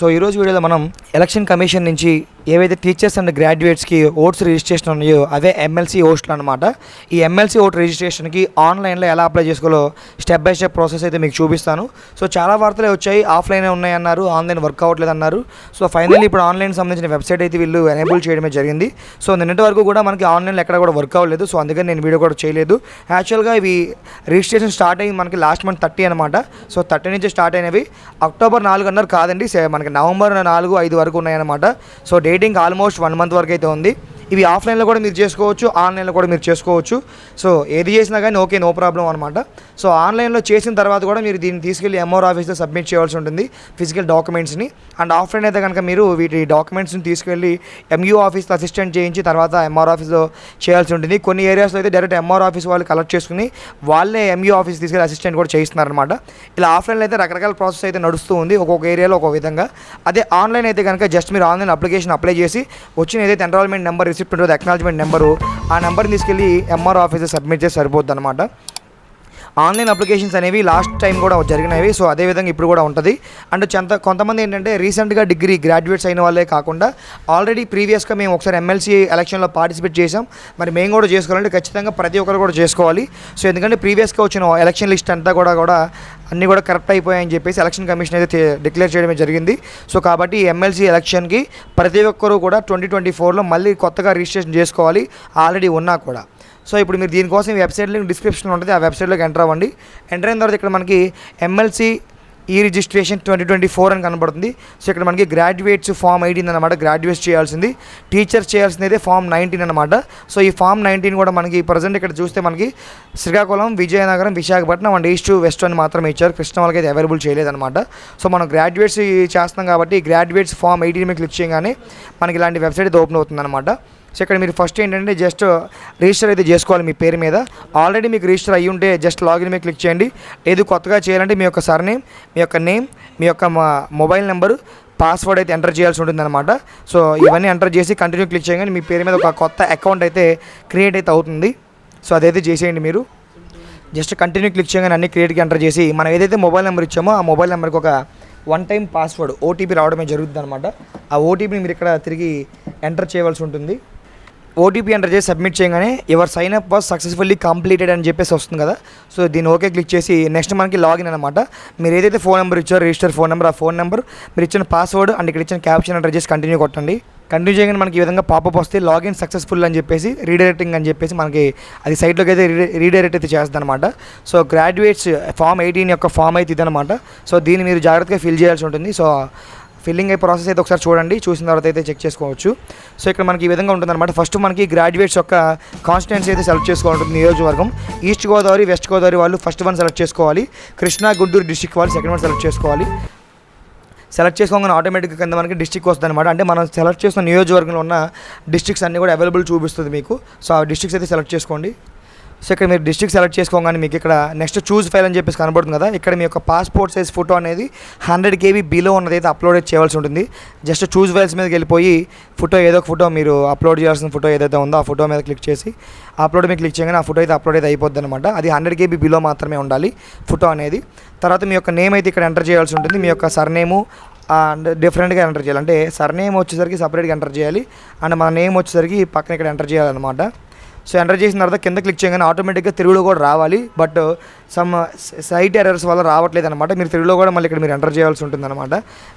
So ఈరోజు వీడియోలో మనం ఎలక్షన్ కమిషన్ నుంచి ఏవైతే టీచర్స్ అండ్ గ్రాడ్యుయేట్స్కి ఓట్స్ రిజిస్ట్రేషన్ ఉన్నాయో అవే ఎమ్మెల్సీ ఓట్స్లు అనమాట ఈ ఎమ్మెల్సీ ఓట్ రిజిస్ట్రేషన్కి ఆన్లైన్లో ఎలా అప్లై చేసుకోవాలో స్టెప్ బై స్టెప్ ప్రాసెస్ అయితే మీకు చూపిస్తాను. సో చాలా వార్తలే వచ్చాయి ఆఫ్లైనే ఉన్నాయన్నారు ఆన్లైన్ వర్క్ అవ్వట్లేదు అన్నారు సో ఫైనల్లీ ఇప్పుడు ఆన్లైన్ సంబంధించిన వెబ్సైట్ అయితే వీళ్ళు ఎనేబుల్ చేయడమే జరిగింది. సో నిన్నటి వరకు కూడా మనకి ఆన్లైన్లో ఎక్కడ కూడా వర్క్ అవ్వలేదు. సో అందుకని నేను వీడియో కూడా చేయలేదు. యాక్చువల్గా ఇవి రిజిస్ట్రేషన్ స్టార్ట్ అయ్యి మనకి లాస్ట్ మంత్ థర్టీ అనమాట సో థర్టీ నుంచి స్టార్ట్ అయినవి. అక్టోబర్ నాలుగు అన్నారు కాదండి సే- మనకి నవంబర్ నాలుగు ఐదు వరకు ఉన్నాయన్నమాట. So dating almost one month వరకు అయితే ఉంది. ఇవి ఆఫ్లైన్లో కూడా మీరు చేసుకోవచ్చు ఆన్లైన్లో కూడా మీరు చేసుకోవచ్చు. సో ఏది చేసినా కానీ ఓకే నో ప్రాబ్లం అనమాట సో ఆన్లైన్లో చేసిన తర్వాత కూడా మీరు దీన్ని తీసుకెళ్ళి ఎంఆర్ ఆఫీస్లో సబ్మిట్ చేయాల్సి ఉంటుంది ఫిజికల్ డాక్యుమెంట్స్ని. అండ్ ఆఫ్లైన్ అయితే కనుక మీరు వీటి డాక్యుమెంట్స్ని తీసుకెళ్ళి ఎంయూ ఆఫీస్లో అసిస్టెంట్ చేయించి తర్వాత ఎంఆర్ ఆఫీస్లో చేయాల్సి ఉంటుంది. కొన్ని ఏరియాస్లో అయితే డైరెక్ట్ ఎంఆర్ ఆఫీస్ వాళ్ళు కలెక్ట్ చేసుకుని వాళ్ళే ఎంయూ ఆఫీస్ తీసుకెళ్ళి అసిస్టెంట్ కూడా చేయిస్తున్నారనమాట ఇలా ఆఫ్లైన్లో అయితే రకరకాల ప్రాసెస్ అయితే నడుస్తూ ఉంది ఒక్కొక్క ఏరియాలో ఒక్కొక్క విధంగా. అదే ఆన్లైన్ అయితే కనుక జస్ట్ మీరు ఆన్లైన్ అప్లికేషన్ అప్లై చేసి వచ్చిన ఏదైతే ఎన్రాల్మెంట్ నెంబర్ రిసిప్ట్ ఉంటుంది అక్నాలజ్మెంట్ నెంబరు ఆ నెంబర్ని తీసుకెళ్ళి ఎంఆర్ ఆఫీస్ సబ్మిట్ చేసి సరిపోద్ది అనమాట ఆన్లైన్ అప్లికేషన్స్ అనేవి లాస్ట్ టైం కూడా జరిగినవి సో అదే విధంగా ఇప్పుడు కూడా ఉంటుంది. అండ్ చెంత కొంతమంది ఏంటంటే రీసెంట్గా డిగ్రీ గ్రాడ్యుయేట్స్ అయిన వాళ్ళే కాకుండా ఆల్రెడీ ప్రీవియస్గా మేము ఒకసారి ఎమ్మెల్సీ ఎలక్షన్లో పార్టిసిపేట్ చేసాం మరి మేము కూడా చేసుకోవాలంటే ఖచ్చితంగా ప్రతి ఒక్కరు కూడా చేసుకోవాలి. సో ఎందుకంటే ప్రీవియస్గా వచ్చిన ఎలక్షన్ లిస్ట్ అంతా కూడా కూడా అన్నీ కూడా కరెక్ట్ అయిపోయాయని చెప్పేసి ఎలక్షన్ కమిషన్ అయితే డిక్లేర్ చేయడమే జరిగింది. సో కాబట్టి ఎమ్మెల్సీ ఎలక్షన్కి ప్రతి ఒక్కరూ కూడా ట్వంటీ ట్వంటీ ఫోర్లో మళ్ళీ కొత్తగా రిజిస్ట్రేషన్ చేసుకోవాలి ఆల్రెడీ ఉన్నా కూడా. సో ఇప్పుడు మీరు దీనికోసం వెబ్సైట్ లింక్ డిస్క్రిప్షన్లో ఉంటుంది ఆ వెబ్సైట్లోకి ఎంటర్ అవ్వండి. ఎంటర్ అయిన తర్వాత ఇక్కడ మనకి ఎమ్మెల్సీ ఈ రిజిస్ట్రేషన్ ట్వంటీ ట్వంటీ ఫోర్ అని కనబడుతుంది. సో ఇక్కడ మనకి గ్రాడ్యుయేట్స్ ఫామ్ ఎయిటీన్ అనమాట గ్రాడ్యుయేట్స్ చేయాల్సింది. టీచర్స్ చేయాల్సింది అయితే ఫామ్ నైన్టీన్ అనమాట సో ఈ ఫామ్ నైన్టీన్ కూడా మనకి ప్రజెంట్ ఇక్కడ చూస్తే మనకి Srikakulam Vizianagaram Visakhapatnam and east west అని మాత్రం ఇచ్చారు. కృష్ణ వాళ్ళకి అయితే అవైలబుల్ చేయలేదన్నమాట. సో మనం గ్రాడ్యుయేట్స్ చేస్తున్నాం కాబట్టి గ్రాడ్యుయేట్స్ ఫామ్ ఎయిటీన్ మీద క్లిక్ చేయగానే మనకి ఇలాంటి వెబ్సైట్ అయితే ఓపెన్ అవుతుందన్నమాట. సో ఇక్కడ మీరు ఫస్ట్ ఏంటంటే జస్ట్ రిజిస్టర్ అయితే చేసుకోవాలి మీ పేరు మీద. ఆల్రెడీ మీకు రిజిస్టర్ అయ్యి ఉంటే జస్ట్ లాగిన్ మీద క్లిక్ చేయండి. లేదు కొత్తగా చేయాలంటే మీ యొక్క సర్నేమ్ మీ యొక్క నేమ్ మీ యొక్క మొబైల్ నెంబరు పాస్వర్డ్ అయితే ఎంటర్ చేయాల్సి ఉంటుంది అనమాట సో ఇవన్నీ ఎంటర్ చేసి కంటిన్యూ క్లిక్ చేయగానే మీ పేరు మీద ఒక కొత్త అకౌంట్ అయితే క్రియేట్ అయితే అవుతుంది. సో అదైతే చేసేయండి మీరు. జస్ట్ కంటిన్యూ క్లిక్ చేయగానే అన్ని క్రియేట్కి ఎంటర్ చేసి మనం ఏదైతే మొబైల్ నెంబర్ ఇచ్చామో ఆ మొబైల్ నెంబర్కి ఒక వన్ టైం పాస్వర్డ్ ఓటీపీ రావడమే జరుగుతుంది అనమాట ఆ ఓటీపీని మీరు ఇక్కడ తిరిగి ఎంటర్ చేయవలసి ఉంటుంది. ఓటీపీ ఎంటర్ చేసి సబ్మిట్ చేయగానే ever sign up was successfully completed అని చెప్పేసి వస్తుంది కదా. సో దీన్ని ఓకే క్లిక్ చేసి నెక్స్ట్ మనకి లాగిన్ అనమాట మీరు ఏదైతే ఫోన్ నెంబర్ ఇచ్చారో రిజిస్టర్ ఫోన్ నెంబర్ ఆ ఫోన్ నెంబర్ మీరు ఇచ్చిన పాస్వర్డ్ అండ్ ఇక్కడ ఇచ్చిన క్యాప్షన్ ఎంటర్ చేసి కంటిన్యూ కొట్టండి. కంటిన్యూ చేయగానే మనకి ఈ విధంగా పాపప్ వస్తే లాగిన్ సక్సెస్ఫుల్ అని చెప్పేసి రీడైరెక్టింగ్ అని చెప్పేసి మనకి అది సైట్లోకి అయితే రీడైరెక్ట్ అయితే చేస్తుంది అనమాట సో గ్రాడ్యుయేట్స్ ఫామ్ ఎయిటీన్ యొక్క ఫామ్ అయితే ఇదనమాట సో దీన్ని మీరు జాగ్రత్తగా ఫిల్ చేయాల్సి ఉంటుంది. సో ఫిల్లింగ్ అయ్యే ప్రాసెస్ అయితే ఒకసారి చూడండి. చూసిన తర్వాత అయితే చెక్ చేసుకోవచ్చు. సో ఇక్కడ మనకి ఈ విధంగా ఉంటుందన్నమాట. ఫస్ట్ మనకి గ్రాడ్యుయేట్స్ యొక్క కాన్స్టిట్యున్సీ అయితే సెలెక్ట్ చేసుకోవాలంటుంది నియోజకవర్గం. ఈస్ట్ గోదావరి వెస్ట్ గోదావరి వాళ్ళు ఫస్ట్ వన్ సెలెక్ట్ చేసుకోవాలి. కృష్ణా గుంటూరు డిస్టిక్ వాళ్ళు సెకండ్ వన్ సెలెక్ట్ చేసుకోవాలి. సెలెక్ట్ చేసుకోగానే ఆటోమేటిక్గా కింద మనకి డిస్టిక్ వస్తుంది అనమాట అంటే మనం సెలెక్ట్ చేసిన నియోజకవర్గంలో ఉన్న డిస్ట్రిక్ట్స్ అన్నీ కూడా అవైలబుల్ చూపిస్తుంది మీకు. సో ఆ డిస్ట్రిక్ట్స్ అయితే సెలెక్ట్ చేసుకోండి. సో ఇక్కడ మీరు డిస్ట్రిక్ట్ సెలెక్ట్ చేసుకోగానే మీకు ఇక్కడ నెక్స్ట్ చూస్ ఫైల్ అని చెప్పేసి కనబడుతుంది కదా. ఇక్కడ మీ యొక్క పాస్పోర్ట్ సైజ్ ఫోటో అనేది హండ్రెడ్ కేబీ బిలో ఉన్నది అయితే అప్లోడ్ చేయాల్సి ఉంటుంది. జస్ట్ చూస్ ఫైల్స్ మీదకి వెళ్ళిపోయి ఫోటో ఏదో ఒక ఫోటో మీరు అప్లోడ్ చేయాల్సిన ఫోటో ఏదైతే ఉందో ఆ ఫోటో మీద క్లిక్ చేసి అప్లోడ్ మీద క్లిక్ చేయగానే ఆ ఫోటో అయితే అప్లోడ్ అయితే అయిపోద్ది అనమాట అది హండ్రెడ్ కేబీ బిలో మాత్రమే ఉండాలి ఫోటో అనేది. తర్వాత మీ యొక్క నేమ్ అయితే ఇక్కడ ఎంటర్ చేయాల్సి ఉంటుంది. మీ యొక్క సర్నేము అండ్ డిఫరెంట్గా ఎంటర్ చేయాలి. అంటే సర్నేమ్ వచ్చేసరికి సపరేట్గా ఎంటర్ చేయాలి. అండ్ మన నేమ్ వచ్చేసరికి పక్కన ఇక్కడ ఎంటర్ చేయాలన్నమాట. సో ఎంటర్ చేసిన తర్వాత కింద క్లిక్ చేయగానే ఆటోమేటిక్గా తెలుగులో కూడా రావాలి. బట్ సమ్ సైట్ ఎర్రర్స్ వల్ల రావట్లేదు అనమాట మీరు తెలుగులో కూడా మళ్ళీ ఇక్కడ మీరు ఎంటర్ చేయాల్సి ఉంటుంది అనమాట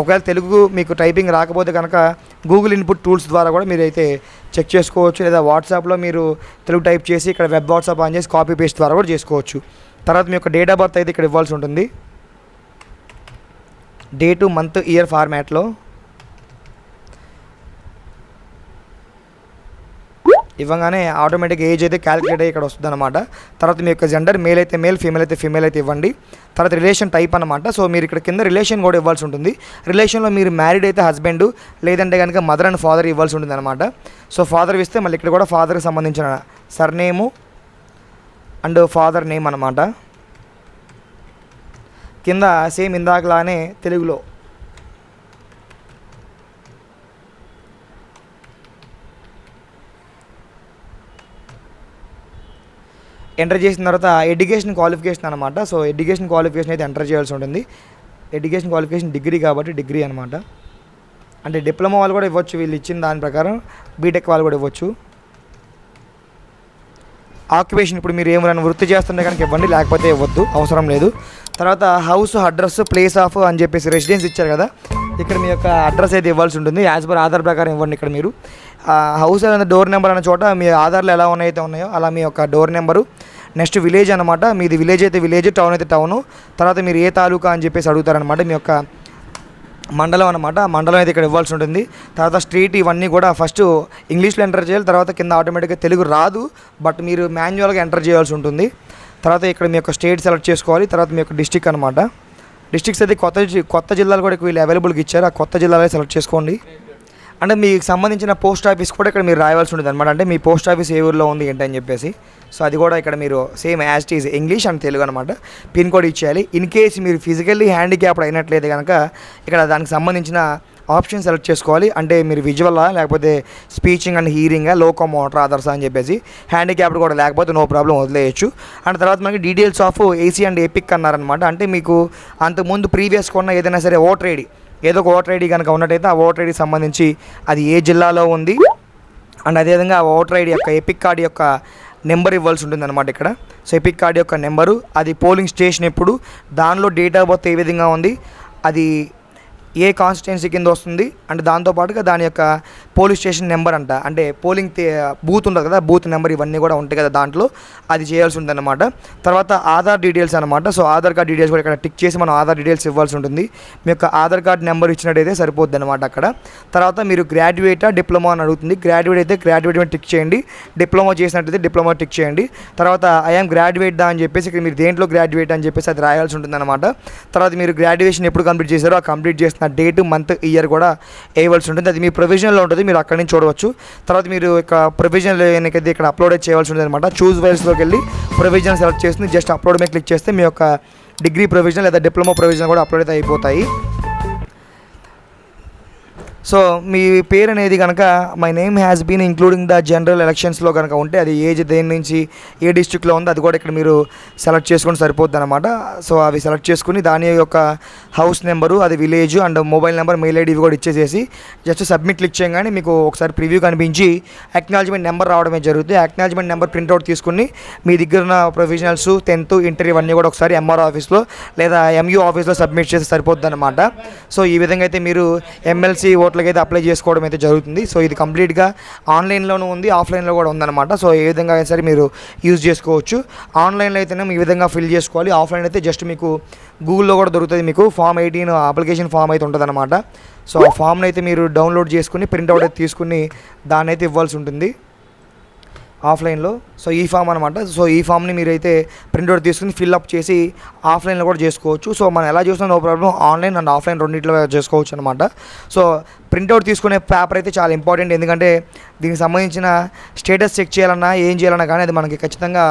ఒకవేళ తెలుగు మీకు టైపింగ్ రాకపోతే కనుక గూగుల్ ఇన్పుట్ టూల్స్ ద్వారా కూడా మీరు అయితే చెక్ చేసుకోవచ్చు. లేదా వాట్సాప్లో మీరు తెలుగు టైప్ చేసి ఇక్కడ వెబ్ వాట్సాప్ ఆన్ చేసి కాపీ పేస్ట్ ద్వారా కూడా చేసుకోవచ్చు. తర్వాత మీ యొక్క డేట్ ఆఫ్ బర్త్ అయితే ఇక్కడ ఇవ్వాల్సి ఉంటుంది. డేటు మంత్ ఇయర్ ఫార్మాట్లో ఇవ్వగానే ఆటోమేటిక్ ఏజ్ అయితే క్యాలిక్యులేట్ అయ్యి ఇక్కడ వస్తుంది అనమాట తర్వాత మీ యొక్క జెండర్ మేల్ అయితే మేల్ ఫీమేల్ అయితే ఫీమేల్ అయితే ఇవ్వండి. తర్వాత రిలేషన్ టైప్ అనమాట సో మీరు ఇక్కడ కింద రిలేషన్ కూడా ఇవ్వాల్సి ఉంటుంది. రిలేషన్లో మీరు మ్యారీడ్ అయితే హస్బెండ్ లేదంటే కనుక మదర్ అండ్ ఫాదర్ ఇవ్వాల్సి ఉంటుంది అనమాట సో ఫాదర్ ఇస్తే మళ్ళీ ఇక్కడ కూడా ఫాదర్కి సంబంధించిన సర్నేము అండ్ ఫాదర్ నేమ్ అనమాట కింద సేమ్ ఇందాకలానే తెలుగులో ఎంటర్ చేసిన తర్వాత ఎడ్యుకేషన్ క్వాలిఫికేషన్ అనమాట సో ఎడ్యుకేషన్ క్వాలిఫికేషన్ అయితే ఎంటర్ చేయాల్సి ఉంటుంది. ఎడ్యుకేషన్ క్వాలిఫికేషన్ డిగ్రీ కాబట్టి డిగ్రీ అనమాట అంటే డిప్లొమా వాళ్ళు కూడా ఇవ్వచ్చు వీళ్ళు ఇచ్చిన దాని ప్రకారం. బీటెక్ వాళ్ళు కూడా ఇవ్వచ్చు. ఆక్యుపేషన్ ఇప్పుడు మీరు ఏమైనా వృత్తి చేస్తుంటే కనుక ఇవ్వండి లేకపోతే ఇవ్వద్దు అవసరం లేదు. తర్వాత హౌస్ అడ్రస్ ప్లేస్ ఆఫ్ అని చెప్పేసి రెసిడెన్స్ ఇచ్చారు కదా. ఇక్కడ మీ యొక్క అడ్రస్ అయితే ఇవ్వాల్సి ఉంటుంది. యాజ్ పర్ ఆధార్ ప్రకారం ఇవ్వండి ఇక్కడ మీరు. హౌస్ అనేది డోర్ నెంబర్ అనే చోట మీ ఆధార్లు ఎలా ఉన్నాయైతే ఉన్నాయో అలా మీ యొక్క డోర్ నెంబరు నెక్స్ట్ విలేజ్ అనమాట మీది విలేజ్ అయితే విలేజ్ టౌన్ అయితే టౌను తర్వాత మీరు ఏ తాలూకా అని చెప్పేసి అడుగుతారనమాట మీ యొక్క మండలం అనమాట మండలం అయితే ఇక్కడ ఇవ్వాల్సి ఉంటుంది. తర్వాత స్ట్రీట్ ఇవన్నీ కూడా ఫస్ట్ ఇంగ్లీష్లో ఎంటర్ చేయాలి. తర్వాత కింద ఆటోమేటిక్గా తెలుగు రాదు. బట్ మీరు మాన్యువల్గా ఎంటర్ చేయాల్సి ఉంటుంది. తర్వాత ఇక్కడ మీ యొక్క స్టేట్ సెలెక్ట్ చేసుకోవాలి. తర్వాత మీ యొక్క డిస్టిక్ అనమాట డిస్టిక్స్ అయితే కొత్త కొత్త జిల్లాలు కూడా వీళ్ళు అవైలబుల్గా ఇచ్చారు. ఆ కొత్త జిల్లాలే సెలెక్ట్ చేసుకోండి. అంటే మీకు సంబంధించిన పోస్ట్ ఆఫీస్ కూడా ఇక్కడ మీరు రాయవలసి ఉంటుంది అనమాట అంటే మీ పోస్ట్ ఆఫీస్ ఏ ఊర్లో ఉంది ఏంటి అని చెప్పేసి. సో అది కూడా ఇక్కడ మీరు same as is English and Telugu అనమాట పిన్ కోడ్ ఇచ్చేయాలి. ఇన్ కేస్ మీరు ఫిజికల్లీ హ్యాండిక్యాప్డ్ అయినట్లయితే కనుక ఇక్కడ దానికి సంబంధించిన ఆప్షన్ సెలెక్ట్ చేసుకోవాలి. అంటే మీరు విజువలా లేకపోతే speeching and hearing locomotor others అని చెప్పేసి హ్యాండిక్యాప్డ్ కూడా లేకపోతే నో ప్రాబ్లం వదిలేయచ్చు. అండ్ తర్వాత మనకి details of AC and EPIC అన్నారనమాట అంటే మీకు అంతకుముందు ప్రీవియస్ కొన్న ఏదైనా సరే ఓటర్ ఐడి ఏదో ఒక ఓటర్ ఐడి కనుక ఉన్నట్టయితే ఆ ఓటర్ ఐడికి సంబంధించి అది ఏ జిల్లాలో ఉంది? అండ్ అదేవిధంగా ఆ ఓటర్ ఐడి యొక్క ఎపిక్ కార్డ్ యొక్క నెంబర్ ఇవ్వాల్సి ఉంటుంది అనమాట ఇక్కడ. సో ఎపిక్ కార్డ్ యొక్క నెంబరు అది పోలింగ్ స్టేషన్ ఎప్పుడు దానిలో డేట్ ఆఫ్ బర్త్ ఏ విధంగా ఉంది అది ఏ కాన్స్టిట్యున్సీ కింద వస్తుంది అంటే దాంతోపాటుగా దాని యొక్క పోలీస్ స్టేషన్ నెంబర్ అంట. అంటే పోలింగ్ బూత్ ఉంటుంది కదా బూత్ నెంబర్ ఇవన్నీ కూడా ఉంటాయి కదా దాంట్లో. అది చేయాల్సి ఉందన్నమాట. తర్వాత ఆధార్ డీటెయిల్స్ అనమాట సో ఆధార్ కార్డ్ డీటెయిల్స్ కూడా ఇక్కడ టిక్ చేసి మనం ఆధార్ డీటెయిల్స్ ఇవ్వాల్సి ఉంటుంది. మీ యొక్క ఆధార్ కార్డ్ నెంబర్ ఇచ్చినట్టయితే సరిపోద్ది అనమాట అక్కడ. తర్వాత మీరు గ్రాడ్యుయేటా డిప్లొమా అని అడుగుతుంది. గ్రాడ్యుయేట్ అయితే గ్రాడ్యుయేట్ మీద టిక్ చేయండి. డిప్లొమా చేసినట్టయితే డిప్లొమా టిక్ చేయండి. తర్వాత ఐఎమ్ గ్రాడ్యుయేట్ దా అని చెప్పేసి ఇక్కడ మీరు దేంట్లో గ్రాడ్యుయేట్ అని చెప్పేసి అది రాయాల్సి ఉంటుంది అనమాట తర్వాత మీరు గ్రాడ్యుయేషన్ ఎప్పుడు కంప్లీట్ చేశారో ఆ కంప్లీట్ చేసిన డేట్ మంత్ ఇయర్ కూడా వేయవలసి ఉంటుంది. అది మీ ప్రొవిజనల్లో ఉంటుంది. మీరు అక్కడి నుంచి చూడవచ్చు. తర్వాత మీరు ఇక ప్రొవిజనల్ ఏదైతే ఇక్కడ అప్లోడ్ చేయవలసి ఉంటుంది అనమాట చూస్ వైల్స్లోకి వెళ్ళి ప్రొవిజన్ సెలెక్ట్ చేసి జస్ట్ అప్లోడ్ మీద క్లిక్ చేస్తే మీ యొక్క డిగ్రీ ప్రొవిజన్ లేదా డిప్లొమా ప్రొవిజన్ కూడా అప్లోడ్ అయితే అయిపోతాయి. సో మీ పేరు అనేది కనుక my name has been including the general ఎలక్షన్స్లో కనుక ఉంటే అది ఏజ్ దేని నుంచి ఏ డిస్ట్రిక్ట్లో ఉందో అది కూడా ఇక్కడ మీరు సెలెక్ట్ చేసుకొని సరిపోద్ది అనమాట సో అవి సెలెక్ట్ చేసుకుని దాని యొక్క హౌస్ నెంబరు అది village and mobile number mail ID కూడా ఇచ్చేసేసి జస్ట్ సబ్మిట్ క్లిక్ చేయగానే మీకు ఒకసారి ప్రివ్యూ కనిపించి అక్నాలజ్మెంట్ నెంబర్ రావడమే జరుగుతుంది. అక్నాలజ్మెంట్ నెంబర్ ప్రింట్అవుట్ తీసుకుని మీ దగ్గర ఉన్న ప్రొఫెషనల్స్ టెన్త్ ఇంటర్ ఇవన్నీ కూడా ఒకసారి ఎంఆర్ ఆఫీస్లో లేదా ఎంయూ ఆఫీస్లో సబ్మిట్ చేస్తే సరిపోద్ది అనమాట సో ఈ విధంగా అయితే మీరు ఎమ్మెల్సీ ఓట్లకి అయితే అప్లై చేసుకోవడం అయితే జరుగుతుంది. సో ఇది కంప్లీట్గా ఆన్లైన్లోనూ ఉంది ఆఫ్లైన్లో కూడా ఉందన్నమాట. సో ఏ విధంగా అయినా సరే మీరు యూజ్ చేసుకోవచ్చు. ఆన్లైన్లో అయితేనే ఈ విధంగా ఫిల్ చేసుకోవాలి. ఆఫ్లైన్ అయితే జస్ట్ మీకు గూగుల్లో కూడా దొరుకుతుంది మీకు. ఫామ్ ఎయిటీన్ అప్లికేషన్ ఫామ్ అయితే ఉంటుందన్నమాట. సో ఆ ఫామ్ని అయితే మీరు డౌన్లోడ్ చేసుకుని ప్రింట్అవుట్ అయితే తీసుకుని దాన్ని అయితే ఇవ్వాల్సి ఉంటుంది. ఆఫ్లైన్లో. సో ఈ ఫామ్ అనమాట సో ఈ ఫామ్ని మీరైతే ప్రింట్అవుట్ తీసుకుని ఫిల్అప్ చేసి ఆఫ్లైన్లో కూడా చేసుకోవచ్చు. సో మనం ఎలా చూసినా no problem online and offline రెండింటిలో చేసుకోవచ్చు అనమాట సో ప్రింట్అవుట్ తీసుకునే పేపర్ అయితే చాలా ఇంపార్టెంట్. ఎందుకంటే దీనికి సంబంధించిన స్టేటస్ చెక్ చేయాలన్నా ఏం చేయాలన్నా కానీ అది మనకి ఖచ్చితంగా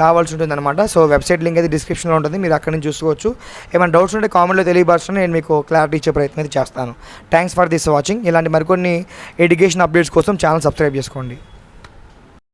కావాల్సి ఉంటుంది అనమాట సో వెబ్సైట్ లింక్ అయితే డిస్క్రిప్షన్లో ఉంటుంది. మీరు అక్కడి నుంచి చూసుకోవచ్చు. ఏమైనా డౌట్స్ ఉంటే కామెంట్లో తెలియపరచండి. నేను మీకు క్లారిటీ ఇచ్చే ప్రయత్నం అయితే చేస్తాను. Thanks for this watching. ఇలాంటి మరికొన్ని ఎడ్యుకేషన్ అప్డేట్స్ కోసం ఛానల్ సబ్స్క్రైబ్ చేసుకోండి.